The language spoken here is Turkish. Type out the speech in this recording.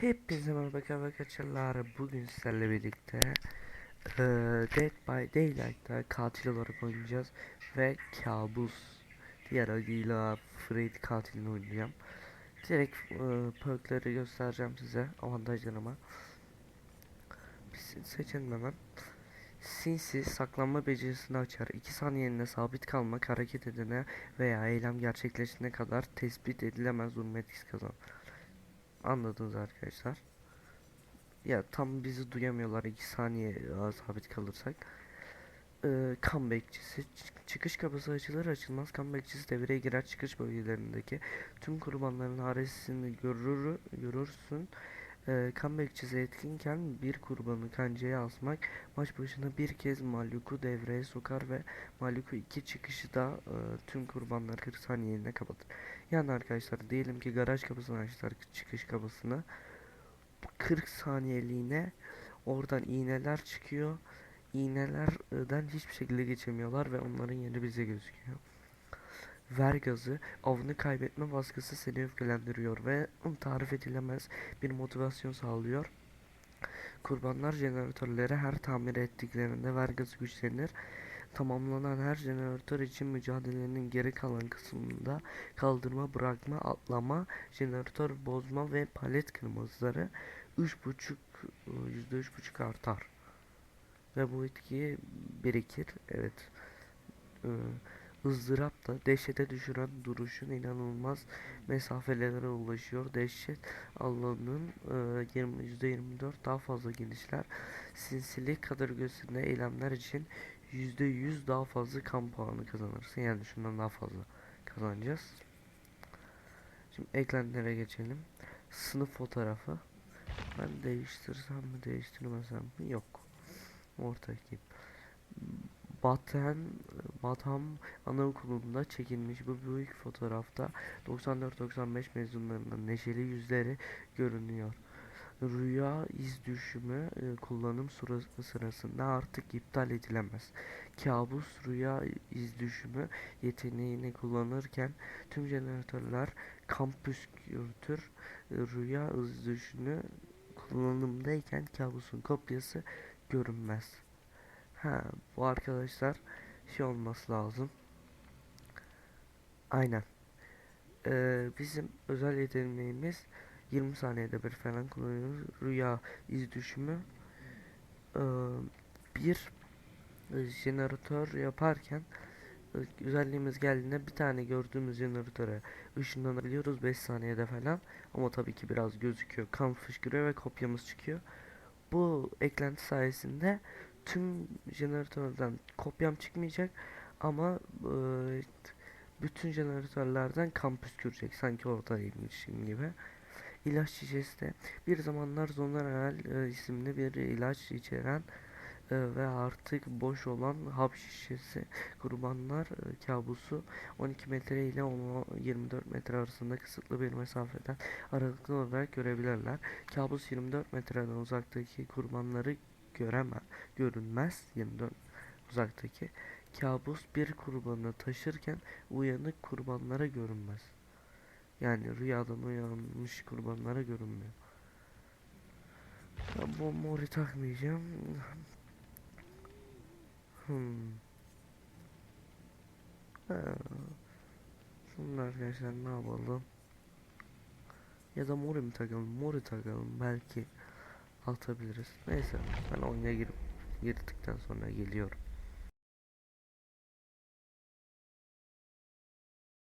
Hepinize merhaba arkadaşlar. Bugün sizlerle birlikte eee Dead by Daylight'ta katil olarak oynayacağız ve kabus diğer adıyla Freddy katilini oynayacağım. Direkt eee perkleri göstereceğim size avantajlarıma. Biz hemen. Sinsi saklanma becerisini açar. 2 saniyeliğine sabit kalmak hareket edene veya eylem gerçekleşene kadar tespit edilemez etkisi kazanır. Anladınız arkadaşlar. Ya tam bizi duyamıyorlar 2 saniye e, sabit kalırsak. Ee, comebackçisi Çık- çıkış kapısı açılır açılmaz comebackçisi devreye girer çıkış bölgelerindeki tüm kurbanların haresini görür görürsün. Ee, comebackçisi etkinken bir kurbanı kancaya asmak maç başına bir kez Maluku devreye sokar ve Maluku iki çıkışı da e, tüm kurbanlar 40 saniyeliğine kapatır. Yani arkadaşlar diyelim ki garaj kapısını açtılar çıkış kapısını. 40 saniyeliğine oradan iğneler çıkıyor. İğnelerden hiçbir şekilde geçemiyorlar ve onların yeri bize gözüküyor. Ver gazı, avını kaybetme baskısı seni öfkelendiriyor ve tarif edilemez bir motivasyon sağlıyor. Kurbanlar jeneratörleri her tamir ettiklerinde ver gazı güçlenir. Tamamlanan her jeneratör için mücadelenin geri kalan kısmında kaldırma, bırakma, atlama, jeneratör bozma ve palet kırmızıları 3.5 %3.5 artar. Ve bu etkiyi birikir. Evet. Ee, ızdırap da dehşete düşüren duruşun inanılmaz mesafelere ulaşıyor. Dehşet alanının e, 20, %24 daha fazla genişler. Sinsilik kadırgösünde eylemler için %100 daha fazla kan puanı kazanırsın. Yani şundan daha fazla kazanacağız. Şimdi eklentilere geçelim. Sınıf fotoğrafı. Ben değiştirsem mi değiştirmesem mi? Yok. Ortadaki. Baten, Batam Anaokulu'nda çekilmiş bu büyük fotoğrafta 94-95 mezunlarının neşeli yüzleri görünüyor. Rüya iz düşümü e, kullanım sırası- sırasında artık iptal edilemez. Kabus rüya iz düşümü yeteneğini kullanırken tüm jeneratörler kampüskürtür. Rüya iz düşümü kullanımdayken kabusun kopyası görünmez. Ha bu arkadaşlar şey olması lazım. Aynen. Ee, bizim özel yeteneğimiz 20 saniyede bir falan kullanıyoruz. Rüya iz düşümü ee, bir e, jeneratör yaparken e, özelliğimiz geldiğinde bir tane gördüğümüz jeneratöre ışınlanabiliyoruz 5 saniyede falan ama tabii ki biraz gözüküyor kan fışkırıyor ve kopyamız çıkıyor bu eklenti sayesinde tüm jeneratörden kopyam çıkmayacak ama e, bütün jeneratörlerden kan püskürecek sanki oradaymışım gibi İlaç şişesi de bir zamanlar Zonaral e, isimli bir ilaç içeren e, ve artık boş olan hap şişesi kurbanlar e, kabusu 12 metre ile 10 24 metre arasında kısıtlı bir mesafeden aralıklı olarak görebilirler. Kabus 24 metreden uzaktaki kurbanları göremez, görünmez 24 uzaktaki. Kabus bir kurbanı taşırken uyanık kurbanlara görünmez. Yani rüyadan uyanmış kurbanlara görünmüyor. Ya bu mori takmayacağım. Hmm. Ha. Arkadaşlar ne yapalım? Ya da mori mi takalım? Mori takalım belki atabiliriz. Neyse ben oyuna girip girdikten sonra geliyorum.